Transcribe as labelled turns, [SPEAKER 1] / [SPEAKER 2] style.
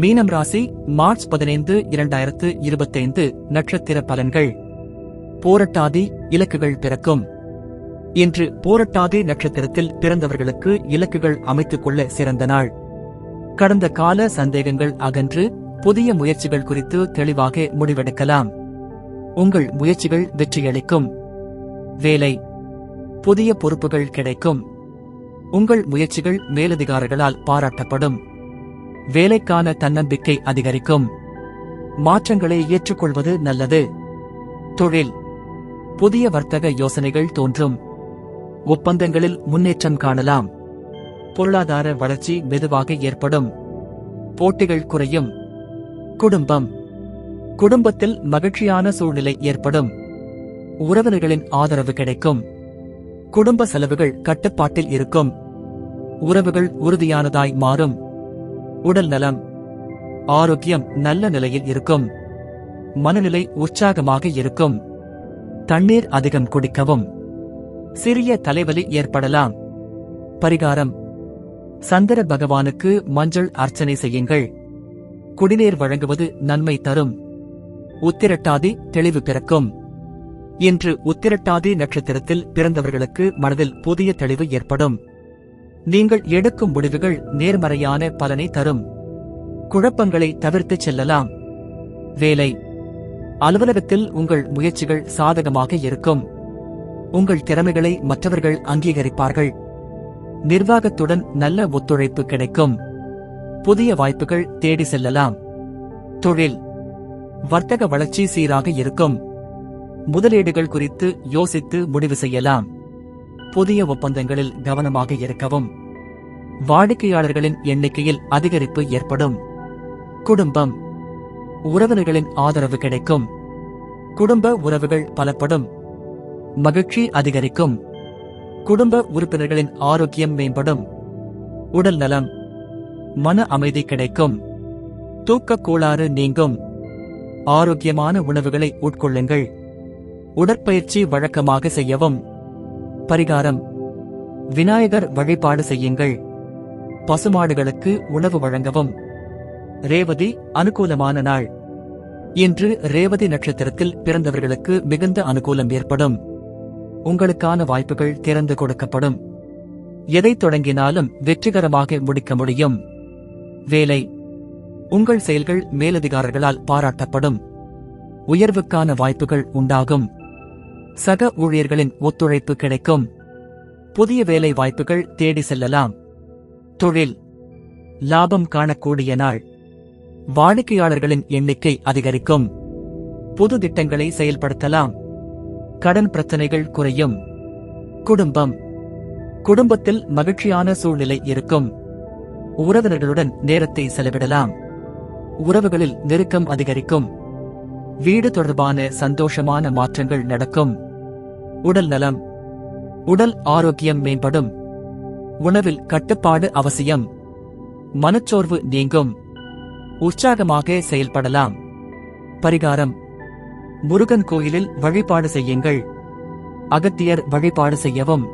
[SPEAKER 1] மீனம் ராசி மார்ச் பதினைந்து இரண்டாயிரத்து இருபத்தைந்து நட்சத்திர பலன்கள் போரட்டாதி இலக்குகள் பிறக்கும் இன்று போரட்டாதி நட்சத்திரத்தில் பிறந்தவர்களுக்கு இலக்குகள் அமைத்துக் கொள்ள சிறந்த நாள் கடந்த கால சந்தேகங்கள் அகன்று புதிய முயற்சிகள் குறித்து தெளிவாக முடிவெடுக்கலாம் உங்கள் முயற்சிகள் வெற்றியளிக்கும் வேலை புதிய பொறுப்புகள் கிடைக்கும் உங்கள் முயற்சிகள் மேலதிகாரிகளால் பாராட்டப்படும் வேலைக்கான தன்னம்பிக்கை அதிகரிக்கும் மாற்றங்களை ஏற்றுக்கொள்வது நல்லது தொழில் புதிய வர்த்தக யோசனைகள் தோன்றும் ஒப்பந்தங்களில் முன்னேற்றம் காணலாம் பொருளாதார வளர்ச்சி மெதுவாக ஏற்படும் போட்டிகள் குறையும் குடும்பம் குடும்பத்தில் மகிழ்ச்சியான சூழ்நிலை ஏற்படும் உறவினர்களின் ஆதரவு கிடைக்கும் குடும்ப செலவுகள் கட்டுப்பாட்டில் இருக்கும் உறவுகள் உறுதியானதாய் மாறும் உடல் நலம் ஆரோக்கியம் நல்ல நிலையில் இருக்கும் மனநிலை உற்சாகமாக இருக்கும் தண்ணீர் அதிகம் குடிக்கவும் சிறிய தலைவலி ஏற்படலாம் பரிகாரம் சந்திர பகவானுக்கு மஞ்சள் அர்ச்சனை செய்யுங்கள் குடிநீர் வழங்குவது நன்மை தரும் உத்திரட்டாதி தெளிவு பிறக்கும் இன்று உத்திரட்டாதி நட்சத்திரத்தில் பிறந்தவர்களுக்கு மனதில் புதிய தெளிவு ஏற்படும் நீங்கள் எடுக்கும் முடிவுகள் நேர்மறையான பலனை தரும் குழப்பங்களை தவிர்த்து செல்லலாம் வேலை அலுவலகத்தில் உங்கள் முயற்சிகள் சாதகமாக இருக்கும் உங்கள் திறமைகளை மற்றவர்கள் அங்கீகரிப்பார்கள் நிர்வாகத்துடன் நல்ல ஒத்துழைப்பு கிடைக்கும் புதிய வாய்ப்புகள் தேடி செல்லலாம் தொழில் வர்த்தக வளர்ச்சி சீராக இருக்கும் முதலீடுகள் குறித்து யோசித்து முடிவு செய்யலாம் புதிய ஒப்பந்தங்களில் கவனமாக இருக்கவும் வாடிக்கையாளர்களின் எண்ணிக்கையில் அதிகரிப்பு ஏற்படும் குடும்பம் உறவினர்களின் ஆதரவு கிடைக்கும் குடும்ப உறவுகள் பலப்படும் மகிழ்ச்சி அதிகரிக்கும் குடும்ப உறுப்பினர்களின் ஆரோக்கியம் மேம்படும் உடல் நலம் மன அமைதி கிடைக்கும் தூக்கக் கோளாறு நீங்கும் ஆரோக்கியமான உணவுகளை உட்கொள்ளுங்கள் உடற்பயிற்சி வழக்கமாக செய்யவும் பரிகாரம் விநாயகர் வழிபாடு செய்யுங்கள் பசுமாடுகளுக்கு உணவு வழங்கவும் ரேவதி அனுகூலமான நாள் இன்று ரேவதி நட்சத்திரத்தில் பிறந்தவர்களுக்கு மிகுந்த அனுகூலம் ஏற்படும் உங்களுக்கான வாய்ப்புகள் திறந்து கொடுக்கப்படும் எதை தொடங்கினாலும் வெற்றிகரமாக முடிக்க முடியும் வேலை உங்கள் செயல்கள் மேலதிகாரர்களால் பாராட்டப்படும் உயர்வுக்கான வாய்ப்புகள் உண்டாகும் சக ஊழியர்களின் ஒத்துழைப்பு கிடைக்கும் புதிய வேலை வாய்ப்புகள் தேடி செல்லலாம் தொழில் லாபம் காணக்கூடிய நாள் வாடிக்கையாளர்களின் எண்ணிக்கை அதிகரிக்கும் புது திட்டங்களை செயல்படுத்தலாம் கடன் பிரச்சனைகள் குறையும் குடும்பம் குடும்பத்தில் மகிழ்ச்சியான சூழ்நிலை இருக்கும் உறவினர்களுடன் நேரத்தை செலவிடலாம் உறவுகளில் நெருக்கம் அதிகரிக்கும் வீடு தொடர்பான சந்தோஷமான மாற்றங்கள் நடக்கும் உடல் நலம் உடல் ஆரோக்கியம் மேம்படும் உணவில் கட்டுப்பாடு அவசியம் மனச்சோர்வு நீங்கும் உற்சாகமாக செயல்படலாம் பரிகாரம் முருகன் கோயிலில் வழிபாடு செய்யுங்கள் அகத்தியர் வழிபாடு செய்யவும்